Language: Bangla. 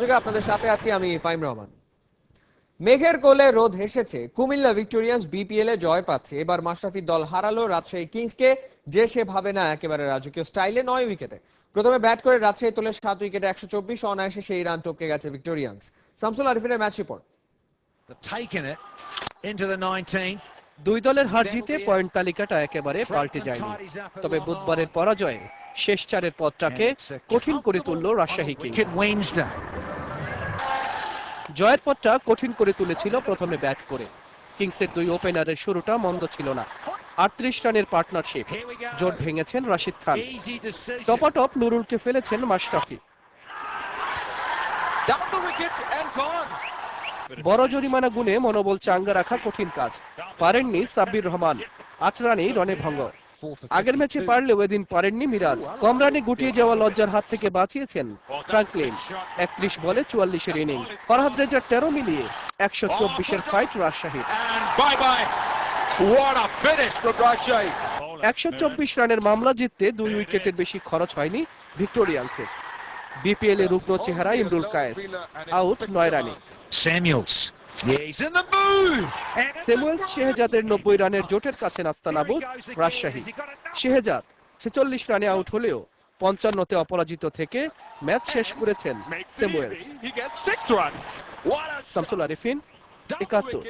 যোগে আপনাদের সাথে আছি আমি ফাইম রহমান। মেঘের কোলে রোদ হেসেছে। কুমিল্লা ভিক্টোরিয়ান্স বিপিএল এ জয় পাচ্ছে। এবার মাশরাফি দল হারালো রাজশাহী কিংসকে। যে সে ভাবে না একেবারে রাজকীয় স্টাইলে নয় উইকেটে। প্রথমে ব্যাট করে রাজশাহী তোলে সাত উইকেটে একশো চব্বিশ অনায়াসে সেই রান টপকে গেছে Victorians. Shamsul আরিফিনের match report. They've taken it into the 19th. দুই দলের হার জিতে পয়েন্ট তালিকাটা একেবারে পাল্টে যায়নি। তবে বুধবারের পরাজয়ে শেষ চারের পথটাকে কঠিন করে তুলল রাজশাহী কিংস। Wicket Wednesday. জয়ের পথটা কঠিন করে তুলেছিল প্রথমে ব্যাট করে। কিংসের দুই ওপেনারের শুরুটা মন্দ ছিল না। আটত্রিশ রানের পার্টনারশিপ. জোট ভেঙেছেন রাশিদ খান। টপাটপ নুরুলকে ফেলেছেন মাশরাফি. বড় জরিমানা গুনে মনোবল চাঙ্গা রাখা কঠিন কাজ। পারেননি সাব্বির রহমান। আট রানেই রনে ভঙ্গ। আগের ম্যাচে পারলেও এদিন পারেননি মিরাজ। কম রানে গুটিয়ে যাওয়া লজ্জার হাত থেকে বাঁচিয়েছেন ফ্রাঙ্কলিন। একত্রিশ বলে চুয়াল্লিশের ইনিংস। ফরহাদ রেজার তেরো মিলিয়ে একশো চব্বিশের ফাইট Rashid. একশো চব্বিশ রানের মামলা জিততে দুই উইকেটের বেশি খরচ হয়নি ভিক্টোরিয়ান্সের। বিপিএল এ রুগ্ন চেহারা ইমরুল কায়েস। আউট নয় রানে। Samuels. স্যামুয়েলস শেহজাদের নব্বই রানের জোটের কাছে নাস্তানাবুদ রাজশাহী। শেহজাদ ছেচল্লিশ রানে আউট হলেও পঞ্চান্নতে অপরাজিত থেকে ম্যাচ শেষ করেছেন a শামসুল আরিফিন একাত্তর।